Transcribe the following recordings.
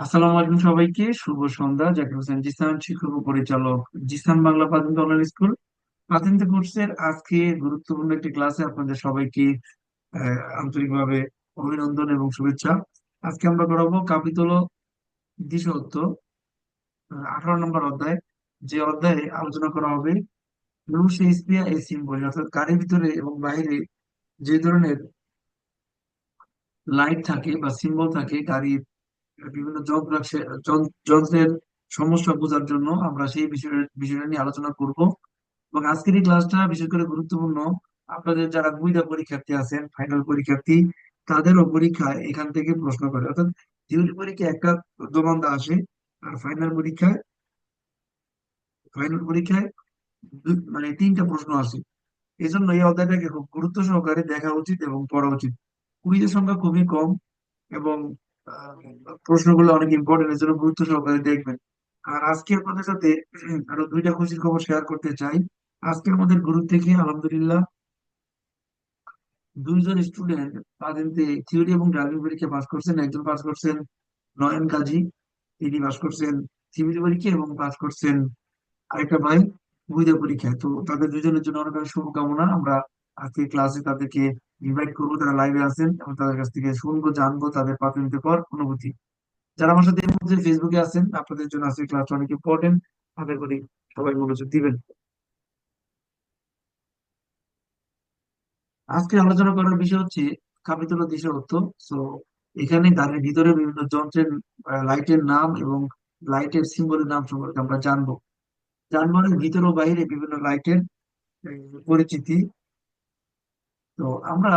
আসসালামু আলাইকুম সবাইকে, শুভ সন্ধ্যা। জাকির হোসেন জিসান, শিক্ষক পরিচালক জিসান বাংলা প্রাথমিক অনলাইন স্কুল প্রাথমিক কোর্সের আজকে গুরুত্বপূর্ণ একটি ক্লাসে আপনাদের সবাইকে আন্তরিকভাবে অভিনন্দন এবং শুভেচ্ছা। আজকে আমরা করাবো কাপিতল দ্বিশত আঠারো নম্বর অধ্যায়। যে অধ্যায়ে আলোচনা করা হবে ব্লু শেক্সপিয়ার এই সিম্বল অর্থাৎ গাড়ির ভিতরে এবং বাইরে যে ধরনের লাইট থাকে বা সিম্বল থাকে গাড়ির বিভিন্ন যন্ত্র যন- যন্ত্রের সমস্যা বোঝার জন্য আমরা সেই বিষয়ের, বিষয়টা নিয়ে আলোচনা করব। এবং আজকের এই ক্লাসটা বিশেষ করে গুরুত্বপূর্ণ। আপনাদের যারা গুইদা পরীক্ষার্থী আছেন ফাইনাল পরীক্ষার্থী, তাদেরও পরীক্ষায় এখান থেকে প্রশ্ন করে। অর্থাৎ থিওরি পরীক্ষায় একটা দোমান্দা আসে, আর ফাইনাল পরীক্ষায় ফাইনাল পরীক্ষায় মানে তিনটা প্রশ্ন আসে। এই জন্য এই অধ্যায়টাকে খুব গুরুত্ব সহকারে দেখা উচিত এবং পড়া উচিত। কুইজের সংখ্যা খুবই কম এবং প্রশ্নগুলো অনেক ইম্পর্টেন্ট এর জন্য গুরুত্ব সহকারে দেখবেন। আর আজকে আপনাদের সাথে আরও দুইটা খুশির খবর শেয়ার করতে চাই আজকে আমাদের গ্রুপ থেকে আলহামদুলিল্লাহ দুইজন স্টুডেন্ট তাদের থিওরি এবং ড্রাইভিং পরীক্ষা পাস করছেন, একজন পাস করছেন নয়ন কাজী, তিনি পাস করছেন থিওরি পরীক্ষা এবং পাস করছেন আরেকটা ভাই বুঝে পরীক্ষায় তো তাদের দুজনের জন্য অনেক শুভকামনা। আমরা আজকে ক্লাসে তাদেরকে ইনভাইট করব তারা লাইভে আছেন এবং তাদের কাছ থেকে শুনব, জানব, তাদের প্রাথমিক পর অনুভূতি। যারা আমার সাথে এই মুহূর্তে ফেসবুকে আছেন, আপনাদের জন্য আজকে ক্লাসটা অনেক ইম্পর্টেন্ট আশা করি সবাই মনোযোগ দিবেন। আজকে আলোচনা করার বিষয় হচ্ছে কাপিতল দিশারত্ব সো এখানে গাড়ির ভিতরে বিভিন্ন যন্ত্রের লাইটের নাম এবং লাইটের সিম্বলের নাম সম্পর্কে আমরা জানব। যানবাহনের ভিতর ও বাইরে বিভিন্ন লাইটের পরিচিতি তো আমরা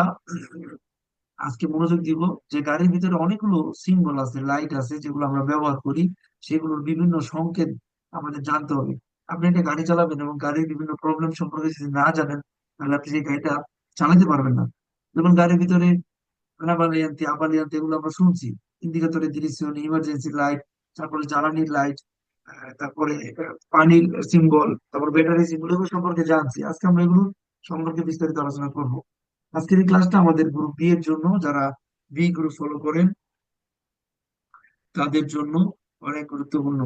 আজকে মনোযোগ দিব যে গাড়ির ভিতরে অনেকগুলো সিম্বল আছে লাইট আছে, যেগুলো আমরা ব্যবহার করি, সেগুলোর বিভিন্ন সংকেত আমাদের জানতে হবে। আপনি একটা গাড়ি চালাবেন এবং গাড়ির বিভিন্ন প্রবলেম সম্পর্কে যদি না জানেন, তাহলে আপনি সেই গাড়িটা চালাতে পারবেন না। যেমন গাড়ির ভিতরে আনাবালিয়ান্তি আবালিয়ান্তি, এগুলো আমরা শুনছি। ইন্ডিকেটরের দৃশ্যন ইমার্জেন্সি লাইট তারপরে জ্বালানির লাইট তারপরে পানির সিম্বল তারপর ব্যাটারি সিম্বল এগুলো সম্পর্কে জানছি। আজকে আমরা এগুলো সম্পর্কে বিস্তারিত আলোচনা করব। আজকের এই ক্লাসটা আমাদের গ্রুপ বি এর জন্য, যারা বি গ্রুপ ফলো করেন, তাদের জন্য অনেক গুরুত্বপূর্ণ।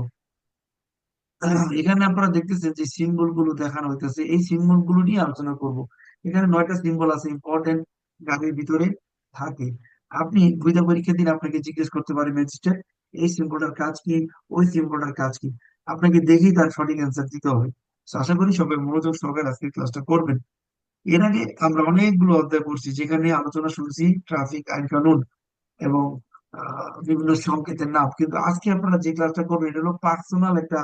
এখানে আপনারা দেখতেছেন যে সিম্বলগুলো দেখানো হইতেছে। এই সিম্বলগুলো নিয়ে আলোচনা করব। এখানে নয়টা সিম্বল আছে ইম্পর্টেন্ট গাড়ির ভিতরে থাকে। আপনি বুঝা পরীক্ষা দিন আপনাকে জিজ্ঞেস করতে পারে ম্যাজিস্ট্রেট এই সিম্বলটার কাজ কি, ওই সিম্বলটার কাজ কি? আপনাকে দেখেই তার সঠিক অ্যান্সার দিতে হবে। আশা করি সবাই মনোযোগ সহকারে আজকে ক্লাসটা করবেন। এর আগে আমরা অনেকগুলো অধ্যায় পড়ছি, যেখানে আলোচনা শুনছি ট্রাফিক, আইন কানুন এবং বিভিন্ন সংকেতের নাম। কিন্তু আজকে আপনারা যে ক্লাসটা করবেন, এটা হলো পার্সোনাল একটা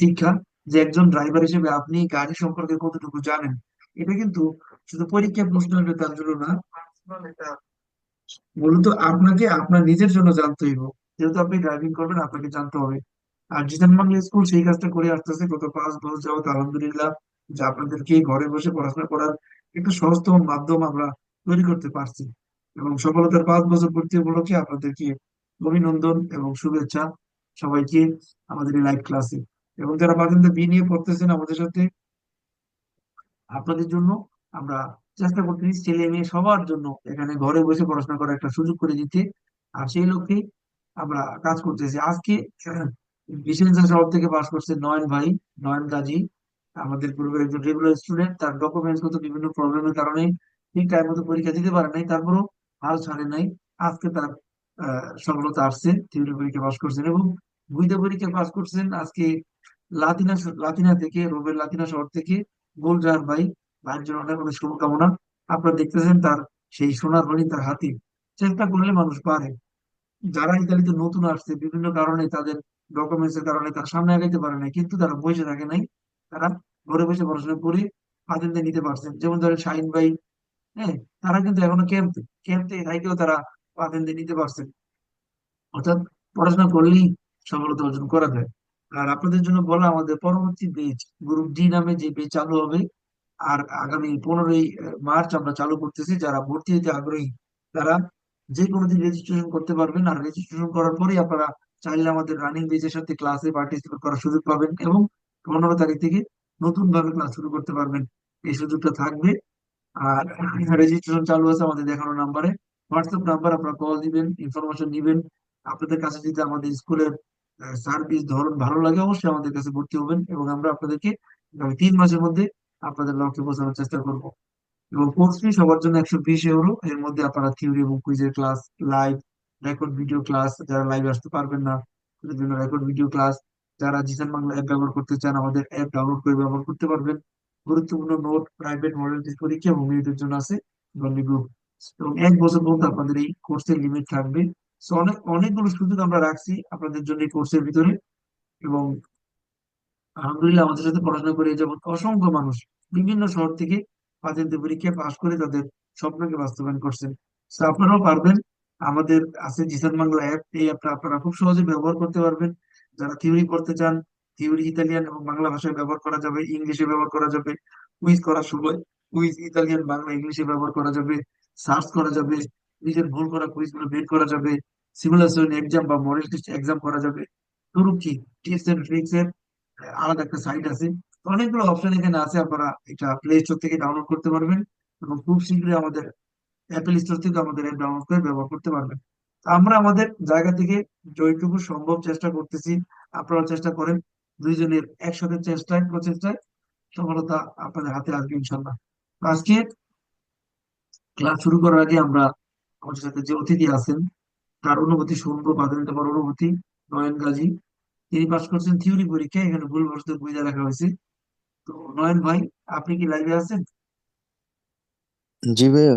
শিক্ষা যে একজন ড্রাইভার হিসেবে আপনি গাড়ি সম্পর্কে কতটুকু জানেন। এটা কিন্তু শুধু পরীক্ষায় প্রশ্ন আসবে তার জন্য না পার্সোনাল মূলত আপনাকে আপনার নিজের জন্য জানতে হইব। যেহেতু আপনি ড্রাইভিং করবেন, আপনাকে জানতে হবে। আর জিসান বাংলা স্কুল সেই কাজটা করে আসতেছে, গত পাঁচ বছর যাবত আলহামদুলিল্লাহ। যে আপনাদেরকে ঘরে বসে পড়াশোনা করার একটা সহজতম মাধ্যম আমরা তৈরি করতে পারছি। এবং সফলতার পাঁচ বছর পূর্তি উপলক্ষে আপনাদেরকে অভিনন্দন এবং শুভেচ্ছা সবাইকে আমাদের এই লাইভ ক্লাসে। এবং যারা বারান্দা বি নিয়ে পড়তেছেন আমাদের সাথে, আপনাদের জন্য আমরা চেষ্টা করতেছি ছেলে মেয়ে সবার জন্য এখানে ঘরে বসে পড়াশোনা করার একটা সুযোগ করে দিতে। আর সেই লক্ষ্যে আমরা কাজ করতেছি। আজকে বিশেষ শহর থেকে পাশ করছে নয়ন ভাই, নয়ন কাজী আমাদের পূর্বের একজন রেগুলার স্টুডেন্ট তার ডকুমেন্টস গত বিভিন্ন প্রবলেমের কারণে ঠিক টাইম মতো পরীক্ষা দিতে পারে নাই, তারপরও হাল ছাড়ে নাই। আজকে তার সফলতা আসছে থিওরি পরীক্ষা পাশ করছেন এবং বুইদা পরীক্ষা পাশ করছেন আজকে লাতিনা লাতিনা থেকে রোবের লাতিনা শহর থেকে। গোলজার ভাই, ভাইয়ের জন্য অনেক অনেক শুভকামনা। আপনারা দেখতেছেন তার সেই সোনার হরিণ তার হাতে। চেষ্টা করলে মানুষ পারে। যারা ইতালিতে নতুন আসছে, বিভিন্ন কারণে তাদের ডকুমেন্টস এর কারণে তার সামনে আগাইতে পারে না কিন্তু তারা বসে থাকে নাই। তারা ঘরে বসে পড়াশোনা করে ফাজিলতে নিতে পারছেন যেমন ধরেন শাহিন ভাই হ্যাঁ তারা কিন্তু এখনও ক্যাম্পে ক্যাম্পে থাকেও তারা ফাজিলতে নিতে পারছেন অর্থাৎ পড়াশোনা করলেই সফলতা অর্জন করা যায়। আর আপনাদের জন্য বলা আমাদের পরবর্তী বেচ গ্রুপ ডি নামে যে বেচ চালু হবে, আর আগামী পনেরোই মার্চ আমরা চালু করতেছি। যারা ভর্তি হতে আগ্রহী, তারা যে কোনো দিন রেজিস্ট্রেশন করতে পারবেন। আর রেজিস্ট্রেশন করার পরেই আপনারা চাইলে আমাদের রানিং বেচের সাথে ক্লাসে পার্টিসিপেট করার সুযোগ পাবেন এবং পনেরো তারিখ থেকে নতুন ভাবে ক্লাস শুরু করতে পারবেন। এই সুযোগটা থাকবে। আর রেজিস্ট্রেশন চালু আছে আমাদের দেখানো নাম্বারে হোয়াটসঅ্যাপ নাম্বার আপনারা কল দিবেন ইনফরমেশন নিবেন। আপনাদের কাছে যদি আমাদের স্কুলের সার্ভিস ধরন ভালো লাগে, অবশ্যই আমাদের কাছে ভর্তি হবেন এবং আমরা আপনাদেরকে আগামী তিন মাসের মধ্যে আপনাদের লক্ষ্যে পৌঁছানোর চেষ্টা করব। এবং কোর্স ফি সবার জন্য একশো বিশ ইউরো এর মধ্যে আপনারা থিওরি এবং কুইজের class live record video class যারা লাইভ আসতে পারবেন না, তাদের জন্য রেকর্ড ভিডিও ক্লাস যারা জিসান বাংলা অ্যাপ ব্যবহার করতে চান, আমাদের অ্যাপ ডাউনলোড করে ব্যবহার করতে পারবেন। গুরুত্বপূর্ণ নোট প্রাইভেট মডেল টেস্ট পরীক্ষা এবং মেয়েদের জন্য আছে এবং এক বছর পর্যন্ত আপনাদের এই কোর্সের লিমিট থাকবে। অনেক, অনেকগুলো সুযোগ আমরা রাখছি আপনাদের জন্য এই কোর্সের ভিতরে। এবং আলহামদুলিল্লাহ আমাদের সাথে পড়াশোনা করে যাবত অসংখ্য মানুষ বিভিন্ন শহর থেকে ফাজিলতে পরীক্ষায় পাশ করে তাদের স্বপ্নকে বাস্তবায়ন করছেন। তো আপনারাও পারবেন। আমাদের আছে জিসান বাংলা অ্যাপ এই অ্যাপটা আপনারা খুব সহজে ব্যবহার করতে পারবেন। যারা থিওরি পড়তে চান থিওরি ইতালিয়ান এবং বাংলা ভাষায় ব্যবহার করা যাবে, ইংলিশে ব্যবহার করা যাবে কুইজ করার সময় কুইজ ইতালিয়ান বাংলা, ইংলিশে ব্যবহার করা যাবে সার্চ করা যাবে, নিজের ভুল করা কুইজগুলো বের করা যাবে সিমুলেশন এক্সাম বা মডেল টেস্ট এক্সাম করা যাবে। শুরু কি টিপস এন্ড ট্রিক্স এর আলাদা একটা সাইট আছে। অনেকগুলো অপশন এখানে আছে, আপনারা এটা প্লে স্টোর থেকে ডাউনলোড করতে পারবেন এবং খুব শীঘ্রই আমাদের অ্যাপেল স্টোর থেকে আমাদের অ্যাপ ডাউনলোড করে ব্যবহার করতে পারবেন। আমরা আমাদের জায়গা থেকে যতটুকু সম্ভব চেষ্টা করতেছি, আপনারা চেষ্টা করেন দুইজনের একসাথে চেষ্টায়, প্রচেষ্টায় সফলতা আপনাদের হাতে আসবে ইনশাল্লাহ আজকে ক্লাস শুরু করার আগে আমরা আমাদের সাথে যে অতিথি আছেন, তার অনুভূতি শুনব প্রাথমিক আমার অনুভূতি, নয়ন গাজী। তিনি পাশ করছেন থিওরি পরীক্ষা, এখানে ভুল ভুলবশত বইটা রাখা হয়েছে। তো নয়ন ভাই, আপনি কি লাইভে আছেন? জি ভাইয়া।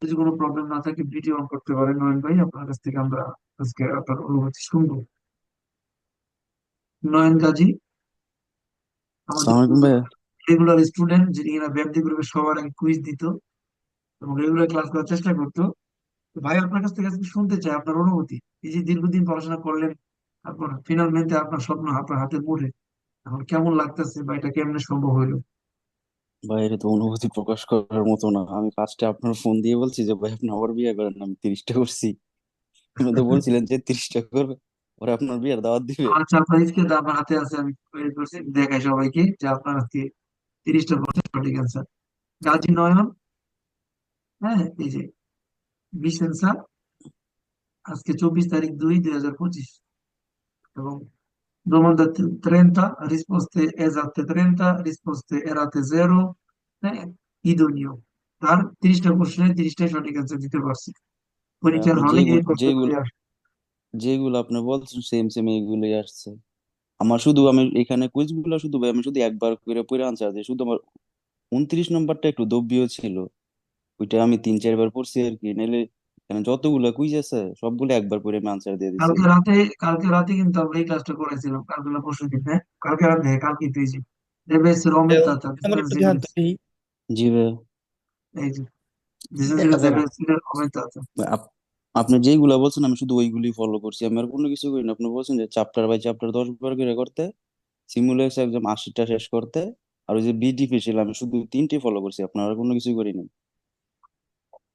যদি কোনো প্রবলেম না থাকে ভিডিও অন করতে পারেন নয়ন ভাই। আপনার কাছ থেকে আমরা আজকে আপনার অনুভূতি শুনব। নয়ন গাজী রেগুলার স্টুডেন্ট যিনি কিনা গ্রুপে সবার আগে কুইজ দিত এবং রেগুলার ক্লাস করার চেষ্টা করতো। ভাই আপনার কাছ থেকে আজকে শুনতে চাই আপনার অনুভূতি। এই যে দীর্ঘদিন পড়াশোনা করলেন তারপর ফিনালমেন্টে আপনার স্বপ্ন আপনার হাতে মুঠে এখন কেমন লাগতেছে বা এটা কেমনে সম্ভব হইল? ভাই তো অনুভূতি প্রকাশ করার মতো না। আমি ফার্স্টে আপনার ফোন দিয়ে বলছি যে, ভাই, আপনি আবার বিয়ে করেন আমি তিরিশটা করছি। আপনি তো বলছিলেন যে, তিরিশটা করবে, পরে আপনার বিয়ের দাওয়াত দিবে। আচ্ছা আপনার স্ক্রিন আমার হাতে আছে, আমি করছি, দেখাই সবাইকে যে আপনার আজকে তিরিশটা প্রশ্নের সঠিক অ্যান্সার গাজী নয়ন হ্যাঁ এই যে বিশেন্সা আজকে চব্বিশ তারিখ দুই দুই হাজার পঁচিশ। এবং domanda t- 30 risposte esatte 30 risposte errate 0 হ্যাঁ idoneo তার তিরিশটা প্রশ্নে তিরিশটাই সঠিক অ্যান্সার দিতে পারছি পরীক্ষার হলে যেগুলো এই যেগুলো যেগুলো আপনি বলছেন সেম সেম এইগুলোই আসছে আমার শুধু আমি এখানে কুইজগুলো শুধু ভাই আমি শুধু একবার করে পড়ে আনসার দিই শুধু আমার উনত্রিশ নম্বরটা একটু দব্বিও ছিল ওইটা আমি তিন চারবার পড়ছি আর কি নাহলে এখানে যতগুলো কুইজ আছে সবগুলো একবার পড়ে আমি আনসার দিয়ে দিছি। কালকে রাতে কালকে রাতে কিন্তু আমরা এই ক্লাসটা করেছিলাম। কালকে না পরশু দিন হ্যাঁ? কালকে রাতে হ্যাঁ, কালকে পেয়েছি deve essere aumentata আমার একটু ধ্যান দেই। জি ভাই। এই যে না essere aumentata ভাই, আপ- আপনি যেগুলা বলছেন আমি শুধু ওইগুলি ফলো করছি। আমি আর কোনো কিছু করি না। আপনি বলছেন যে চ্যাপ্টার বাই চ্যাপ্টার দশ বার করে করতে সিমুলেক্স একদম আশিটা শেষ করতে আর ওই যে বিডিপি ছিল আমি শুধু তিনটি ফলো করছি। আপনার আর কোনো কিছু করি নাই।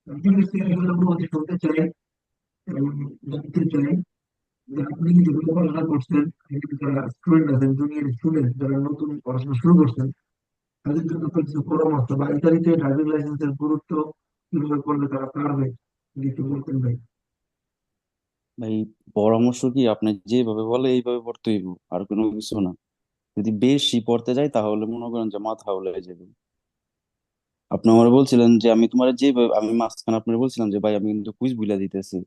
জানতে চাই আপনি যারা নতুন পড়াশোনা শুরু করছেন, তাদের জন্য ড্রাইভিং লাইসেন্সের গুরুত্ব কীভাবে করলে তারা পারবে একটু বলতেন ভাই। ভাই, পরামর্শ কি আপনি যেভাবে বলে, এইভাবে পড়তে হইব আর কোনো কিছু না। যদি বেশি পড়তে যাই, তাহলে মনে করেন যে মাথা হাওলায় যাবে। আপনি আমার বলছিলেন যে আমি তোমার যে আমি মাঝখানে আপনার বলছিলাম যে, ভাই, আমি কিন্তু কুইজ বুঝলা দিতেছি।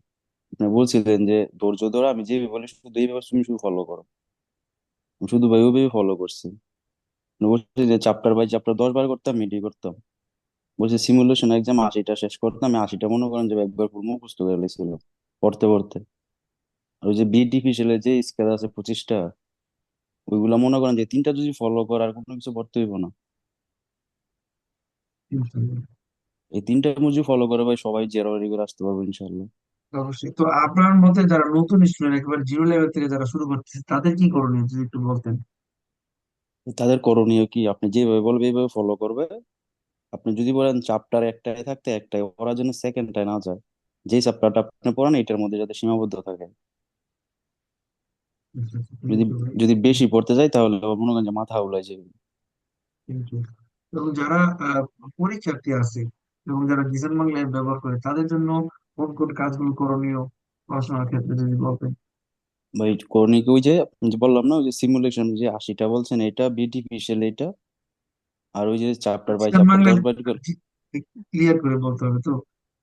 আপনি বলছিলেন যে, ধৈর্য ধরো, আমি যেভাবে বলি, শুধু এইভাবে তুমি শুধু ফলো করো। আমি শুধু ভাই ওইভাবে ফলো করছি। বলছি যে চ্যাপ্টার বাই চ্যাপ্টার দশ বার করতাম মিডি করতাম। বলছি সিমুলেশন এক্সাম আশিটা শেষ করতাম। আমি আশিটা মনে করেন যে, একবার পুরো মুখস্থ করে লেছিল পড়তে পড়তে। আর ওই যে বিটিপিসিএল যে স্কেল আছে পঁচিশটা, ওইগুলা মনে করেন যে, তিনটা যদি ফলো কর, আর কোনো কিছু পড়তে হইব না। এই তিনটা যদি ফলো করে ভাই সবাই জেরোয়ারি করে আসতে পারবে ইনশাল্লাহ অবশ্যই। তো আপনার মতে যারা নতুন স্টুডেন্ট একেবারে জিরো লেভেল থেকে যারা শুরু করতেছে তাদের কি করণীয় যদি একটু বলতেন? তাদের করণীয় কি? আপনি যেভাবে বলবে এইভাবে ফলো করবে। আপনি যদি বলেন চ্যাপ্টার একটাই থাকতে একটাই ওরা যেন সেকেন্ডটায় না যায় যে চ্যাপ্টারটা আপনি পড়ান এটার মধ্যে যাতে সীমাবদ্ধ থাকে। যদি যদি বেশি পড়তে যাই তাহলে মনে করেন যে মাথা উলাই যাবে। এবং যারা পরীক্ষার্থী আছে এবং যারা ডিজাইন বাংলা অ্যাপ ব্যবহার করে তাদের জন্য কোন কোন কাজগুলো করণীয় পড়াশোনার ক্ষেত্রে যদি বলতেন? ভাই কর্নিক ওই যে বললাম না ওই যে সিমুলেশন যে আশিটা বলছেন এটা বিটিপিসিএল এটা আর ওই যে চ্যাপ্টার বাই চ্যাপ্টার ক্লিয়ার করে বলতে হবে তো?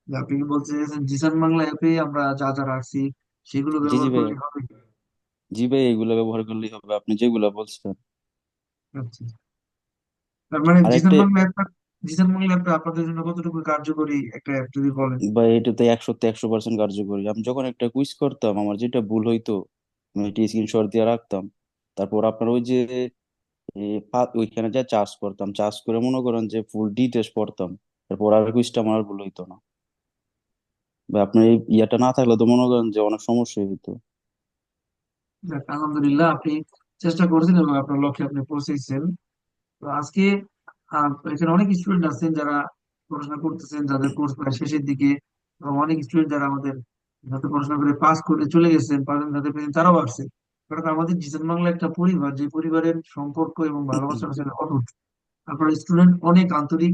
আপনি কি বলতে চাইছেন জিসান বাংলা অ্যাপে আমরা যা যা রাখছি সেগুলো ব্যবহার করলে হবে? জি ভাই এগুলো ব্যবহার করলেই হবে আপনি যেগুলো বলছেন। আচ্ছা। তার মানে জিসান বাংলা অ্যাপটা জিসান বাংলা অ্যাপটা আপনাদের জন্য কতটুকু কার্যকরী একটা অ্যাপ যদি বলেন? বা এটাতে একশোতে একশো পার্সেন্ট কার্যকরী। আমি যখন একটা কুইজ করতাম আমার যেটা ভুল হইতো আমি এটি স্ক্রিনশট দিয়ে রাখতাম। তারপর আপনার ওই যে ওইখানে যা চার্জ করতাম চার্জ করে মনে করেন যে ফুল ডিটেলস পড়তাম। তারপর আর কুইজটা আমার ভুল হইতো না। বা আপনার এই ইয়াটা না থাকলে তো মনে করেন যে অনেক সমস্যা হইতো। আলহামদুলিল্লাহ আপনি চেষ্টা করছেন এবং আপনার লক্ষ্যে আপনি পৌঁছেছেন। তো আজকে এখানে অনেক স্টুডেন্ট আছেন যারা পড়াশোনা করতেছেন, যাদের কোর্স প্রায় শেষের দিকে এবং অনেক স্টুডেন্ট যারা আমাদের যাতে পড়াশোনা করে পাস করে চলে গেছেন যাদের পেয়েছেন তারাও আসছে। কারণ আমাদের জিসান বাংলা একটা পরিবার, যে পরিবারের সম্পর্ক এবং ভালোবাসা আসলে অটুট। আপনার স্টুডেন্ট অনেক আন্তরিক।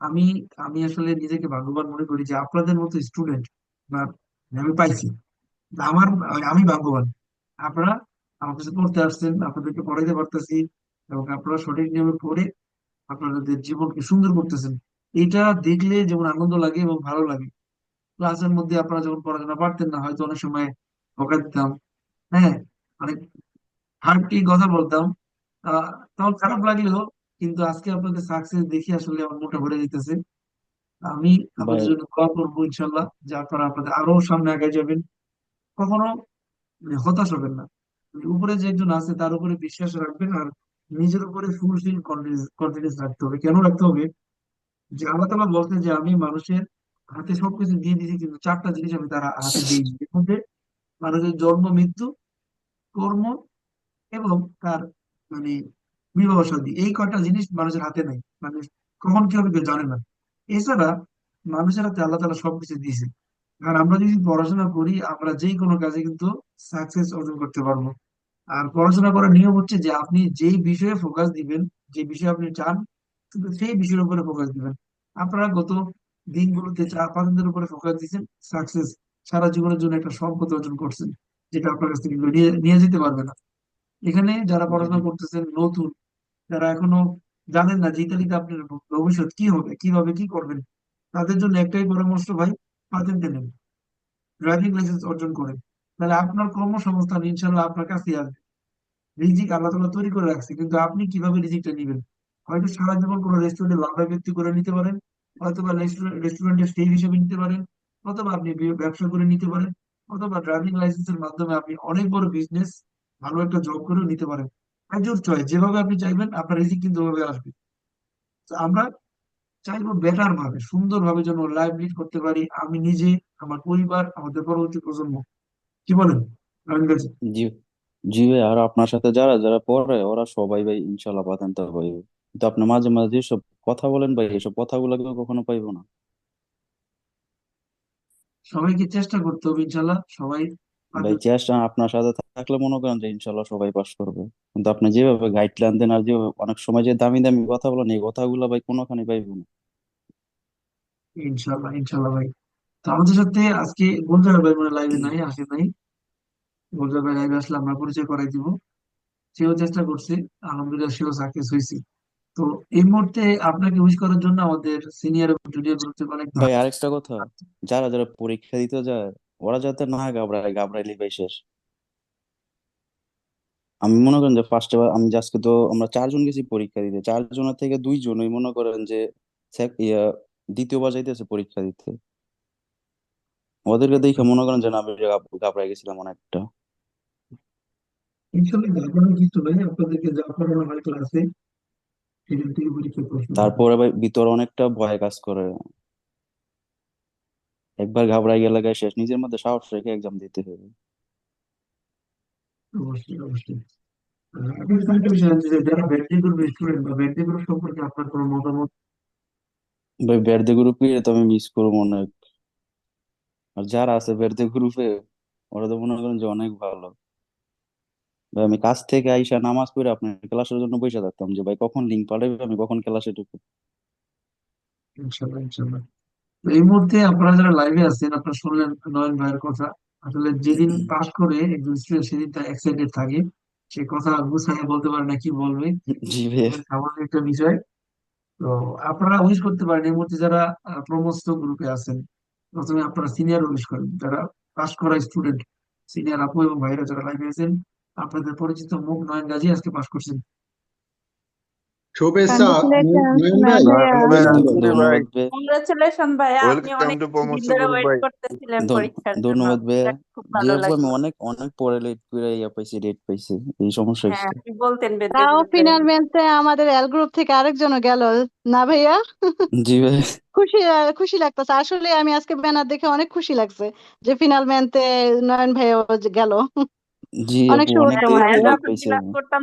আমি আমি আসলে নিজেকে ভাগ্যবান মনে করি যে আপনাদের মতো স্টুডেন্ট বা আমি পাইছি। আমার, আমি ভাগ্যবান। আপনারা আমার কাছে পড়তে আসছেন, আপনাদেরকে পড়াইতে পারতেছি। এবং আপনারা সঠিক নিয়মে পড়ে আপনাদের জীবনকে সুন্দর করতেছেন। এটা দেখলে যেমন আনন্দ লাগে এবং ভালো লাগে। ক্লাসের মধ্যে আপনারা যখন পড়াশোনা পারতেন না হয়তো অনেক সময় বকা দিতাম হ্যাঁ? অনেক হার্টি কথা বলতাম। তখন খারাপ লাগলেও কিন্তু আজকে আপনাদের সাকসেস দেখে আসলে আমার মোটা ভরে যেতেছে। আমি আপনাদের জন্য দোয়া করব ইনশাল্লাহ যে আপনারা আপনাদের আরও সামনে আগে যাবেন। কখনো মানে হতাশ হবেন না। মানে উপরে যে একজন আছে তার উপরে বিশ্বাস রাখবেন আর নিজের উপরে ফুলফিল কনফিডেন্স রাখতে হবে। কেন রাখতে হবে? যে আল্লাহ তাআলা বলতে যে, আমি মানুষের হাতে সবকিছু দিয়ে দিয়েছি, কিন্তু চারটা জিনিস আমি তার হাতে দিয়েছি। এর মধ্যে মানুষের জন্ম, মৃত্যু, কর্ম এবং তার মানে বিবাহ শাদী এই কয়টা জিনিস মানুষের হাতে নাই। মানুষ কখন কি হবে কেউ জানে না। এছাড়া মানুষের হাতে আল্লাহ তালা সবকিছু দিয়েছে। আর আমরা যদি পড়াশোনা করি, আমরা যে কোনো কাজে কিন্তু সাকসেস অর্জন করতে পারব। আর পড়াশোনা করার নিয়ম হচ্ছে যে আপনি যেই বিষয়ে ফোকাস দিবেন, যে বিষয়ে আপনি চান শুধু সেই বিষয়ের উপরে ফোকাস দিবেন। আপনারা গত দিনগুলোতে চার পাঁচ দিনের উপরে ফোকাস দিচ্ছেন সাকসেস সারা জীবনের জন্য একটা সম্পদ অর্জন করছেন, যেটা আপনার কাছ থেকে নিয়ে যেতে পারবে না। এখানে যারা পড়াশোনা করতেছেন, নতুন, যারা এখনও জানেন না যে ইতালিতে আপনার ভবিষ্যৎ কি হবে, কীভাবে কি করবেন, তাদের জন্য একটাই পরামর্শ ভাই পাতেন্টে নেন। ড্রাইভিং লাইসেন্স অর্জন করেন। তাহলে আপনার কর্মসংস্থান ইনশাল্লাহ আপনার কাছে আসবে। রিজিক আল্লাহ তাআলা তৈরি করে রাখছে, কিন্তু আপনি কীভাবে রিজিকটা নিবেন? হয়তো সারা জীবন কোনো রেস্টুরেন্টে লাভা ব্যক্তি করে নিতে পারেন, অথবা রেস্টুরেন্টের স্টেজ হিসেবে নিতে পারেন, অথবা আপনি ব্যবসা করে নিতে পারেন, অথবা ড্রাইভিং লাইসেন্সের মাধ্যমে আপনি অনেক বড় বিজনেস ভালো একটা জব করেও নিতে পারেন। একজোর যেভাবে আপনি চাইবেন, আপনার রিজিক কিন্তু ওভাবে আসবে। তো আমরা চাইব বেটার ভাবে সুন্দর ভাবে যেন লাইফ লিড করতে পারি, আমি নিজে, আমার পরিবার, আমাদের পরবর্তী প্রজন্ম। কি বলেন? জি। জি ভাই আর আপনার সাথে যারা যারা পড়ে ওরা সবাই ভাই ইনশাল্লাহ পাতেন তো পাইবে কিন্তু আপনি মাঝে মাঝে যেসব কথা বলেন ভাই এসব কথাগুলো কেউ কখনো পাইবো না। সবাইকে চেষ্টা করতে হবে ইনশাল্লাহ সবাই ভাই পারবে। চেষ্টা আপনার সাথে থাকলে মনে করেন যে ইনশাল্লাহ সবাই পাশ করবে। কিন্তু আপনি যেভাবে গাইডলাইন দেন আর যেভাবে অনেক সময় যে দামি দামি কথা বলেন এই কথাগুলো ভাই কোনোখানে পাইবো না। ইনশাল্লাহ ইনশাল্লাহ ভাই। তো আমাদের সাথে আজকে গুলজার ভাই মানে লাইভে নাই আসে নাই। ভাই লাইভে আসলে আমরা পরিচয় করাই দিব। সেও চেষ্টা করছে আলহামদুলিল্লাহ সেও সাকসেস হয়েছে। তো এই মুহূর্তে আপনাকে উইশ করার জন্য আমাদের সিনিয়র এবং জুনিয়র গ্রুপ থেকে অনেক ভাই আরেকটা কথা যারা যারা পরীক্ষা দিতে যায় ওরা যাতে না ঘাবড়ায় ঘাবড়াইলে ভাই শেষ। আমি মনে করেন যে ফার্স্ট এবার আমি আজকে তো আমরা চারজন গেছি পরীক্ষা দিতে চারজনের থেকে দুইজনই মনে করেন যে ইয়া দ্বিতীয়বার যাইতেছে পরীক্ষা দিতে। ওদেরকে দেখে মনে করেন যে না আমি ঘাবড়াই গেছিলাম অনেকটা। ইনশাল্লাহ আপনারা কিছু ভাই আপনাদেরকে যা পড়ানো হয় ক্লাসে সেখান থেকে পরীক্ষার প্রশ্ন তারপরে ভাই ভিতরে অনেকটা ভয় কাজ করে। একবার ঘাবড়াই গেলে গায়ে শেষ নিজের মধ্যে সাহস রেখে এক্সাম দিতে হবে। অবশ্যই অবশ্যই। যে যারা ব্যাটারি গ্রুপ স্টুডেন্ট বা ব্যাটারি গ্রুপ সম্পর্কে আপনার কোনো মতামত? ভাই গ্রুপে তো আমি মিস করব অনেক। আর যারা আছে ব্যাটদের গ্রুপে ওরা তো মনে করেন যে অনেক ভালো। ভাই আমি কাজ থেকে আইসা নামাজ পড়ে আপনার ক্লাসের জন্য বসে থাকতাম যে ভাই কখন লিঙ্ক পাঠাবে আমি কখন ক্লাসে ঢুকবো? ইনশাল্লাহ ইনশাল্লাহ। তো এই মুহূর্তে আপনারা যারা লাইভে আছেন আপনারা শুনলেন নয়ন ভাইয়ের কথা। আসলে যেদিন পাস করে একজন স্টুডেন্ট সেদিন তার এক্সাইটেড থাকে। সে কথা গুছাইয়ে বলতে পারে না কি বলবে। জি ভাইয়া। সামান্য একটা বিষয়। তো আপনারা উইশ করতে পারেন এই মুহূর্তে যারা প্রমোস্ত গ্রুপে আছেন প্রথমে আপনারা সিনিয়র উইশ করেন। যারা পাস করা স্টুডেন্ট সিনিয়র আপু এবং ভাইরা যারা লাইভে আছেন আপনাদের পরিচিত মুখ নয়ন গাজী আজকে পাস করছেন। শুভেচ্ছা Congratulations, ভাই Nadia. welcome. ধন্যবাদ ভাই কংগ্রাচুলেশন ভাইয়া। আপনি অনেক টু দিন প্রমোশন ধরে গ্রুপ ওয়েট করতেছিলেন পরীক্ষার জন্য। ধন্যবাদ ভাইয়া। যাক, খুব জি ভালো আপু আমি অনেক অনেক পরে লেট করে ইয়া পাইছি ডেট পাইছি এই সমস্যা হ্যাঁ আপনি বলতেন বেঁধে তাও ফিনালমেন্টে আমাদের এল গ্রুপ থেকে আরেকজনও গেল না ভাইয়া? জি ভাই। খুশি খুশি লাগতেছে। আসলে আমি আজকে ব্যানার দেখে অনেক খুশি লাগছে যে ফিনাল ফিনালমেন্টে নয়ন ভাইয়াও যে গেল। জি অনেক আপু যখন পাইছি আমি করতাম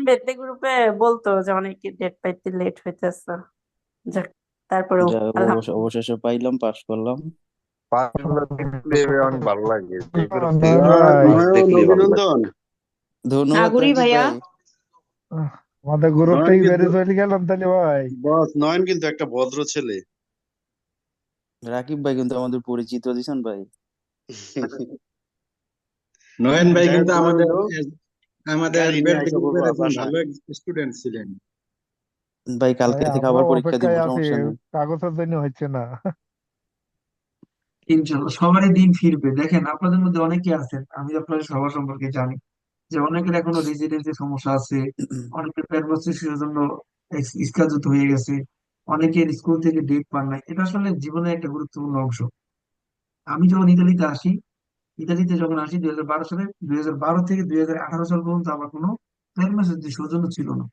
বলতো যে অনেক ডেট পাইতে লেট হইতেছে। যাক তারপরেও যা অবশ- আলহামদুলিল্লাহ অবশেষে পাইলাম পাস করলাম। দেখতে অনেক ভালো লাগে ভাই দেখলেই ভালো অভিনন্দন। ধন্যবাদ আগুরি ভাইয়া। ভাই। আমাদের গ্রুপ নয়ন থেকে কিন্তু বেরিয়ে চলে গেলাম তাহলে ভাই। বস নয়ন কিন্তু একটা ভদ্র ছেলে। রাকিব ভাই কিন্তু আমাদের পরিচিত দিছেন ভাই। নয়ন ভাই কিন্তু আমাদের আমাদের ভালো স্টুডেন্ট ছিলেন। ভাই কালকে থেকে আবার পরীক্ষা দিব সমস্যা নেই। কাগজের জন্য হচ্ছে না। ইনশাল্লাহ সবারই দিন ফিরবে। দেখেন আপনাদের মধ্যে অনেকে আছেন আমি আপনাদের সবার সম্পর্কে জানি যে অনেকের এখনও রেজিডেন্সির সমস্যা আছে অনেকের প্যারোসিসের জন্য স্কাজুত হয়ে গেছে অনেকের স্কুল থেকে ডেট পান নাই। এটা আসলে জীবনের একটা গুরুত্বপূর্ণ অংশ। আমি যখন ইতালিতে আসি ইতালিতে যখন আসি দুই হাজার বারো সালে, দুই হাজার বারো থেকে দুই হাজার আঠারো সাল পর্যন্ত আমার কোনো প্যারোসিস সৌজন্য ছিল না।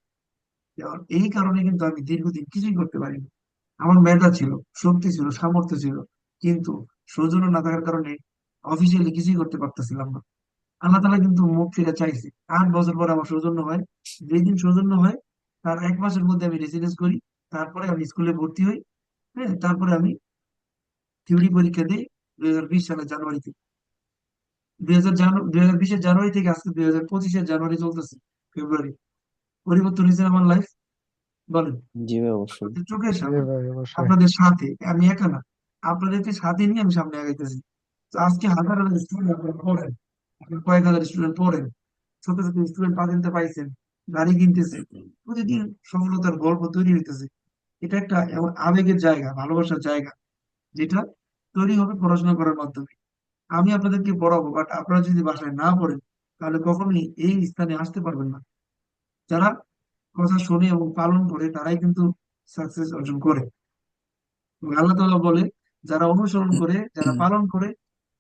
এই কারণে কিন্তু আমি দীর্ঘদিন কিছুই করতে পারিনি। আমার মেধা ছিল, শক্তি ছিল, সামর্থ্য ছিল, কিন্তু সৌজন্য না থাকার কারণে অফিসিয়ালি কিছুই করতে পারতেছিলাম না। আল্লাহ তালা কিন্তু মুখ ফিরে চাইছে। আট বছর পরে আমার সৌজন্য হয়। যেদিন সৌজন্য হয়, তার এক মাসের মধ্যে আমি রেসিডেন্স করি। তারপরে আমি স্কুলে ভর্তি হই। হ্যাঁ তারপরে আমি থিওরি পরীক্ষা দিই দুই হাজার বিশ সালের জানুয়ারিতে। দুই হাজার দুই হাজার বিশের জানুয়ারি থেকে আজকে দুই হাজার পঁচিশের জানুয়ারি চলতেছে ফেব্রুয়ারি পরিবর্তন হয়েছে আমার লাইফ বলেন। জি ভাই অবশ্যই। আপনাদের চোখের জি সামনে ভাই অবশ্যই। আপনাদের সাথে আমি একা না আপনাদেরকে সাথে নিয়ে আমি সামনে আগাইতেছি। তো আজকে হাজার হাজার স্টুডেন্ট আপনারা পড়েন আপনি কয়েক হাজার স্টুডেন্ট পড়েন ছোট ছোট স্টুডেন্ট পাতেনতে পাইছেন গাড়ি কিনতেছে প্রতিদিন সফলতার গল্প তৈরি হইতেছে। এটা একটা এমন আবেগের জায়গা ভালোবাসার জায়গা যেটা তৈরি হবে পড়াশোনা করার মাধ্যমে। আমি আপনাদেরকে পড়াবো বাট আপনারা যদি বাসায় না পড়েন তাহলে কখনোই এই স্থানে আসতে পারবেন না। যারা কথা শোনে এবং পালন করে তারাই কিন্তু সাকসেস অর্জন করে। আল্লাহ তাআলা বলে যারা অনুসরণ করে যারা পালন করে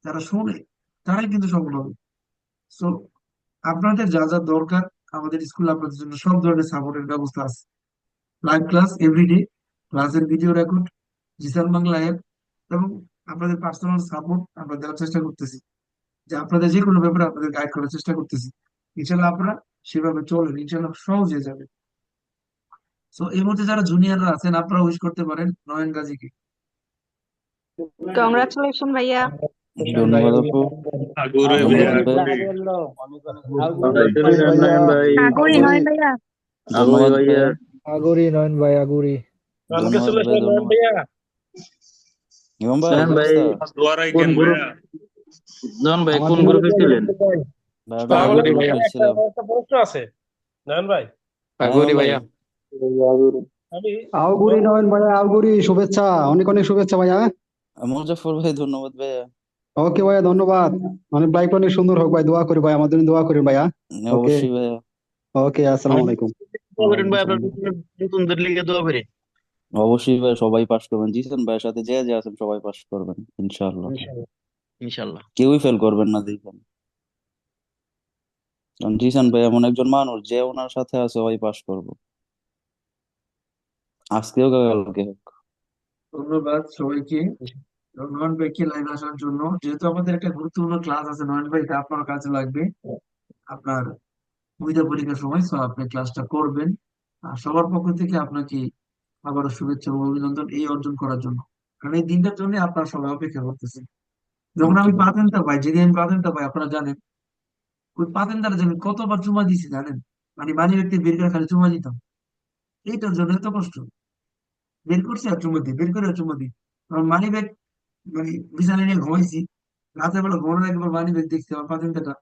যারা শোনে তারাই কিন্তু সফল হবে। সো আপনাদের যা যা দরকার আমাদের স্কুলে আপনাদের জন্য সব ধরনের সাপোর্টের ব্যবস্থা আছে। লাইভ ক্লাস এভরিডে ক্লাসের video record Zisan Bangla app এবং আপনাদের পার্সোনাল সাপোর্ট আমরা দেওয়ার চেষ্টা করতেছি। যে আপনাদের যে কোনো ব্যাপারে আপনাদের গাইড করার চেষ্টা করতেছি। ইনশাল্লাহ আপনারা সেভাবে চলেন ইনশাল্লাহ সহজ হয়ে যাবে। সো এই মুহূর্তে যারা জুনিয়ররা আছেন আপনারা উইশ করতে পারেন নয়ন গাজীকে। কংগ্রাচুলেশন ভাইয়া। ধন্যবাদ আপু। আগুরে নয়ন ভাই আগুরি ইমাম ভাই ভাই অবস্থা? কোন গ্রুপ নয়ন ভাই কোন গ্রুপে ছিলেন? ভাই। আমি আগুরি গ্রুপে ছিলাম একটা প্রশ্ন আছে। নয়ন ভাই। আগুরি ভাইয়া। আমি নয়ন ভাইয়া আউগুরি শুভেচ্ছা অনেক অনেক শুভেচ্ছা ভাইয়া। মুজাফর ভাই ধন্যবাদ ভাইয়া। ওকে ভাইয়া ধন্যবাদ। অনেক লাইফটা অনেক সুন্দর হোক ভাই দোয়া করি ভাই আমাদের জন্য দোয়া করি ভাইয়া। ওকে। অবশ্যই ভাইয়া। ওকে আসসালামু আলাইকুম। ভাই আপনার নতুনদের লিগে দোয়া করে। অবশ্যই ভাই সবাই পাশ করবেন। জিসান ভাইয়ের সাথে যে যে আছেন সবাই পাশ করবেন ইনশাআল্লাহ। ইনশাল্লাহ কেউই ফেল করবেন না দেখবেন কারণ জিসান ভাই এমন একজন মানুষ যে ওনার সাথে আছে সবাই পাস করব। আজকেও কালকে হোক। ধন্যবাদ সবাইকে। নয়ন ভাইকে লাইভ আসার জন্য। যেহেতু আমাদের একটা গুরুত্বপূর্ণ ক্লাস আছে নয়ন ভাই এটা আপনার কাজে লাগবে। আপনার সুবিধা পরীক্ষার সময় তো আপনি ক্লাসটা করবেন। আর সবার পক্ষ থেকে আপনাকে আবারও শুভেচ্ছা এবং অভিনন্দন এই অর্জন করার জন্য। কারণ এই দিনটার জন্য আপনারা সবাই অপেক্ষা করতেছেন। যখন আমি পাতেনটা পাই, যেদিন আমি পাতেনটা পাই, আপনারা জানেন, ওই পাতেনটার জন্য কতবার চুমা দিছি জানেন? মানে মানি ব্যক্তি বের করে খালি চুমা দিতাম। এইটার জন্য এত কষ্ট। বের করছি আর চুমা দিই, বের করে আর চুমা দিই। মানি ব্যাগ মানে বিছানায় নিয়ে ঘুমাইছি। রাতের বেলা ঘুমানোর একবার মানি ব্যাগ দেখছি আমার পাতিনটা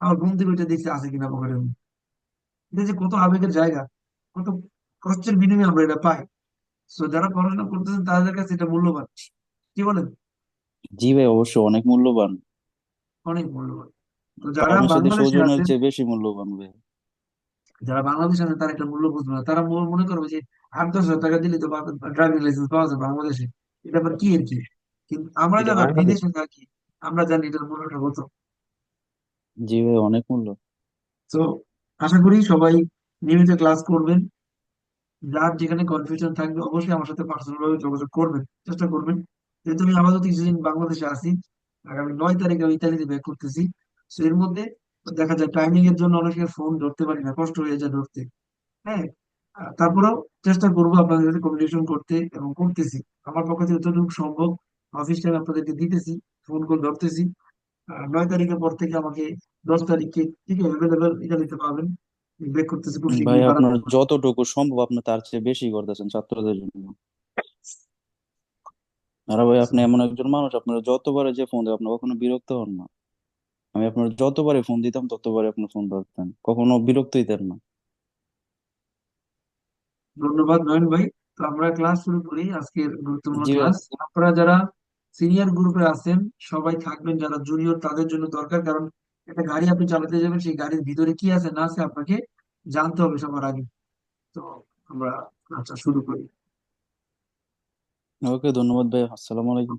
আমার থেকে উঠে দেখছি, আছে কিনা পকেটের মধ্যে। যে কত আবেগের জায়গা, কত কষ্টের বিনিময়ে আমরা এটা পাই। তো যারা পড়াশোনা করতেছেন তাদের কাছে এটা মূল্যবান। কি বলেন? জি ভাই অবশ্যই অনেক মূল্যবান। অনেক মূল্যবান। তো যারা বাংলাদেশে আছেন চেয়ে বেশি মূল্যবান ভাই। যারা বাংলাদেশে আছেন তারা একটা মূল্য বুঝবে না। তারা মনে করবে যে আট দশ হাজার টাকা দিলে তো ড্রাইভিং লাইসেন্স পাওয়া যাবে বাংলাদেশে। এটা আবার কি আর কি? কিন্তু আমরা যারা বিদেশে থাকি আমরা জানি এটার মূল্যটা কত। জি ভাই অনেক মূল্য। তো আশা করি সবাই নিয়মিত ক্লাস করবেন। যার যেখানে কনফিউশন থাকবে, অবশ্যই আমার সাথে পার্সোনাল ভাবে যোগাযোগ করবেন, চেষ্টা করবেন। যেহেতু আমি আপাতত কিছুদিন বাংলাদেশে আছি, আগামী নয় তারিখে আমি ইতালিতে ব্যাক করতেছি। তো এর মধ্যে দেখা যায় টাইমিং এর জন্য অনেকে ফোন ধরতে পারি না, কষ্ট হয়ে যায় ধরতে। হ্যাঁ তারপরেও চেষ্টা করব আপনাদের সাথে কমিউনিকেশন করতে এবং করতেছি। আমার পক্ষ থেকে যতটুকু সম্ভব অফিস টাইম আপনাদেরকে দিতেছি ফোন কল ধরতেছি। নয় তারিখের পর থেকে আমাকে দশ তারিখে ঠিক অ্যাভেলেবেল এটা ইতালিতে পাবেন। ব্যাক করতেছি খুব ভাই আপনার যতটুকু সম্ভব আপনি তার চেয়ে বেশি করতেছেন ছাত্রদের জন্য। আর ভাই আপনি এমন একজন মানুষ আপনার যতবারে যে ফোন দেয় আপনি কখনো বিরক্ত হন না। আমি আপনার যতবারে ফোন দিতাম ততবারে আপনি ফোন ধরতেন। কখনো বিরক্ত হইতেন না। ধন্যবাদ নয়ন ভাই। তো আমরা ক্লাস শুরু করি আজকের গুরুত্বপূর্ণ জি ভাই। ক্লাস আপনারা যারা সিনিয়র গ্রুপে আছেন সবাই থাকবেন যারা জুনিয়র তাদের জন্য দরকার। কারণ একটা গাড়ি আপনি চালাতে যাবেন, সেই গাড়ির ভিতরে কি আছে না আছে আপনাকে জানতে হবে সবার আগে। তো আমরা আচ্ছা শুরু করি। ওকে, ধন্যবাদ ভাই, আসসালামু আলাইকুম।